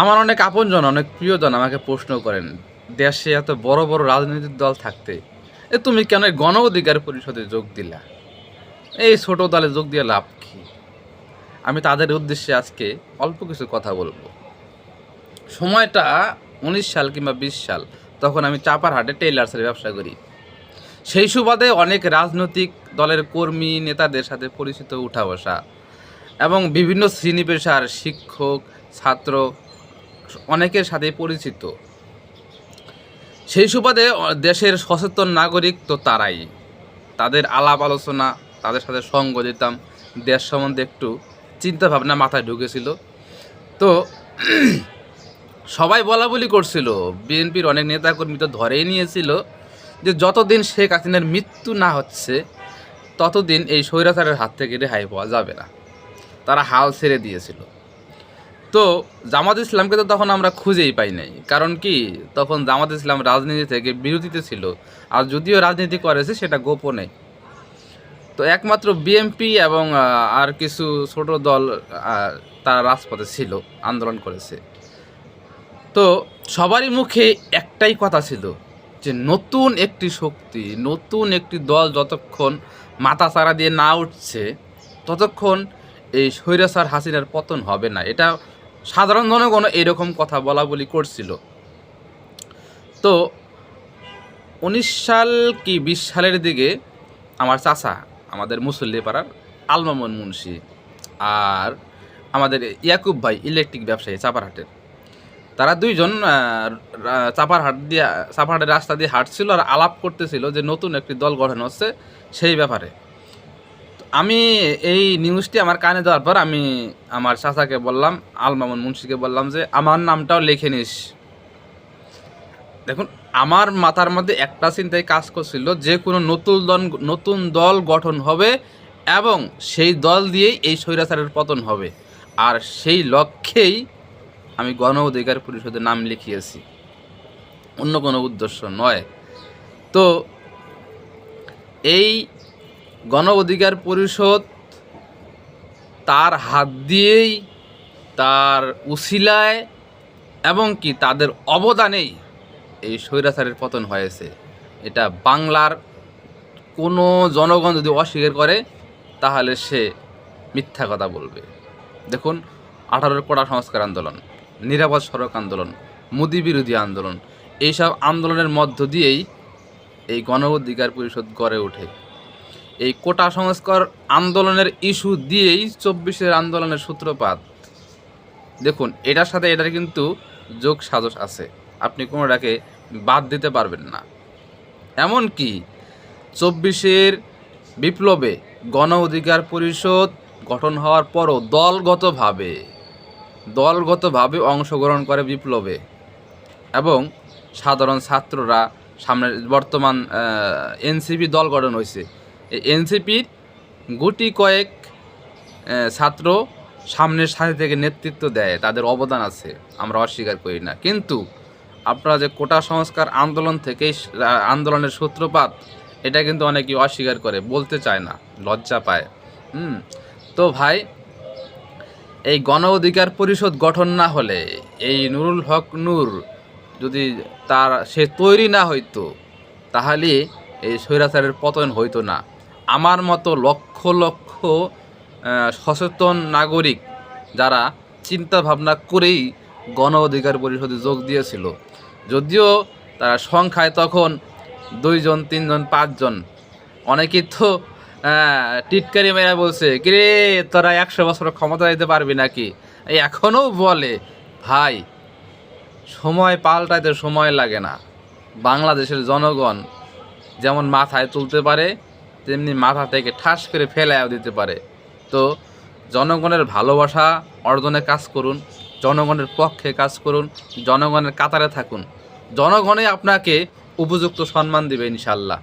আমার অনেক আপনজন, অনেক প্রিয়জন আমাকে প্রশ্ন করেন, দেশে এত বড় বড় রাজনৈতিক দল থাকতে এ তুমি কেন গণ অধিকার পরিষদে যোগ দিলা? এই ছোট দলে যোগ দিয়ে লাভ কী? আমি তাদের উদ্দেশ্যে আজকে অল্প কিছু কথা বলব। সময়টা উনিশ সাল কিংবা বিশ সাল, তখন আমি চাপারহাটে টেইলার্সের ব্যবসা করি। সেই সুবাদে অনেক রাজনৈতিক দলের কর্মী, নেতাদের সাথে পরিচিত উঠা বসা এবং বিভিন্ন শ্রেণি পেশার শিক্ষক, ছাত্র অনেকের সাথে পরিচিত। সেই সুবাদে দেশের সচেতন নাগরিক তো তারাই। তাদের আলাপ আলোচনা, তাদের সাথে সঙ্গ দিতাম। দেশ সম্বন্ধে একটু চিন্তা ভাবনা মাথায় ঢুকেছিল। তো সবাই বলা বলি করছিল। বিএনপির অনেক নেতাকর্মী তো ধরেই নিয়েছিল যে, যতদিন শেখ হাসিনার মৃত্যু না হচ্ছে, ততদিন এই স্বৈরাচারের হাত থেকে রেহাই পাওয়া যাবে না। তারা হাল ছেড়ে দিয়েছিল। তো জামাত ইসলামকে তো তখন আমরা খুঁজেই পাই নাই। কারণ কি? তখন জামাত ইসলাম রাজনীতি থেকে বিরতিতে ছিল। আর যদিও রাজনীতি করেছে, সেটা গোপনে। তো একমাত্র বিএমপি এবং আর কিছু ছোট দল তারা রাজপথে ছিল, আন্দোলন করেছে। তো সবারই মুখে একটাই কথা ছিল, যে নতুন একটি শক্তি, নতুন একটি দল যতক্ষণ মাথা চারা দিয়ে না উঠছে, ততক্ষণ এই স্বৈরাচার হাসিনার পতন হবে না। এটা সাধারণ জনগণ এরকম কথা বলা বলি করছিল। তো উনিশ সাল কি বিশ সালের দিকে আমার চাচা, আমাদের মুসল্লি পাড়ার আলমামন মুন্সি আর আমাদের ইয়াকুব ভাই ইলেকট্রিক ব্যবসায়ী চাপারহাটের, তারা দুইজন চাপারহাট দিয়ে, চাপারহাটের রাস্তা দিয়ে হাঁটছিল আর আলাপ করতেছিল যে নতুন একটি দল গঠন হচ্ছে সেই ব্যাপারে। আমি এই নিউজটি আমার কানে দেওয়ার পর আমি আমার চাচাকে বললাম আলমামুন মুন্সিকে বললাম যে, আমার নামটাও লিখে নিস। দেখুন, আমার মাথার মধ্যে একটা চিন্তায় কাজ করছিল যে, কোনো নতুন দল নতুন দল গঠন হবে এবং সেই দল দিয়েই এই স্বৈরাচারের পতন হবে। আর সেই লক্ষ্যেই আমি গণ অধিকার পরিষদের নাম লিখিয়েছি। অন্য কোনো উদ্দেশ্য নয়। তো, এই গণ অধিকার পরিষদ তার হাত দিয়েই, তার উসিলায় এবং কি তাদের অবদানেই এই স্বৈরাচারের পতন হয়েছে। এটা বাংলার কোনো জনগণ যদি অস্বীকার করে, তাহলে সে মিথ্যা কথা বলবে। দেখুন, আঠারোর কড়া সংস্কার আন্দোলন, নিরাপদ সড়ক আন্দোলন, মোদী বিরোধী আন্দোলন, এইসব আন্দোলনের মধ্য দিয়েই এই গণ অধিকার পরিষদ গড়ে ওঠে। এই কোটা সংস্কার আন্দোলনের ইস্যু দিয়েই চব্বিশের আন্দোলনের সূত্রপাত। দেখুন, এটার সাথে এটার কিন্তু যোগ সাজস আছে। আপনি কোনোটাকে বাদ দিতে পারবেন না। এমনকি চব্বিশের বিপ্লবে গণ অধিকার পরিষদ গঠন হওয়ার পরও দলগতভাবে দলগতভাবে অংশগ্রহণ করে বিপ্লবে এবং সাধারণ ছাত্ররা সামনে বর্তমান এনসিপি দল গঠন হয়েছে। এনসিপির গুটি কয়েক ছাত্র সামনের সাথে থেকে নেতৃত্ব দেয়, তাদের অবদান আছে, আমরা অস্বীকার করি না। কিন্তু আপনারা যে কোটা সংস্কার আন্দোলন থেকেই আন্দোলনের সূত্রপাত, এটা কিন্তু অনেকেই অস্বীকার করে, বলতে চায় না, লজ্জা পায়। হুম, তো ভাই, এই গণ অধিকার পরিষদ গঠন না হলে, এই নুরুল হক নূর যদি তার, সে তৈরি না হইতো, তাহলে এই স্বৈরাচারের পতন হইতো না। আমার মতো লক্ষ লক্ষ সচেতন নাগরিক যারা চিন্তা ভাবনা করেই গণ অধিকার পরিষদে যোগ দিয়েছিল। যদিও তারা সংখ্যায় তখন দুইজন, তিনজন, পাঁচজন। অনেকেই তো টিটকারি মেয়েরা বলছে, কিরে, তোরা একশো বছর ক্ষমতা দিতে পারবি নাকি? এখনও বলে, ভাই, সময় পাল্টাইতে সময় লাগে না। বাংলাদেশের জনগণ যেমন মাথায় তুলতে পারে তেমনি মাথা থেকে ঠাস করে ফেলাও দিতে পারে। তো জনগণের ভালোবাসা অর্জনে কাজ করুন, জনগণের পক্ষে কাজ করুন, জনগণের কাতারে থাকুন। জনগণে আপনাকে উপযুক্ত সম্মান দেবে ইনশাল্লাহ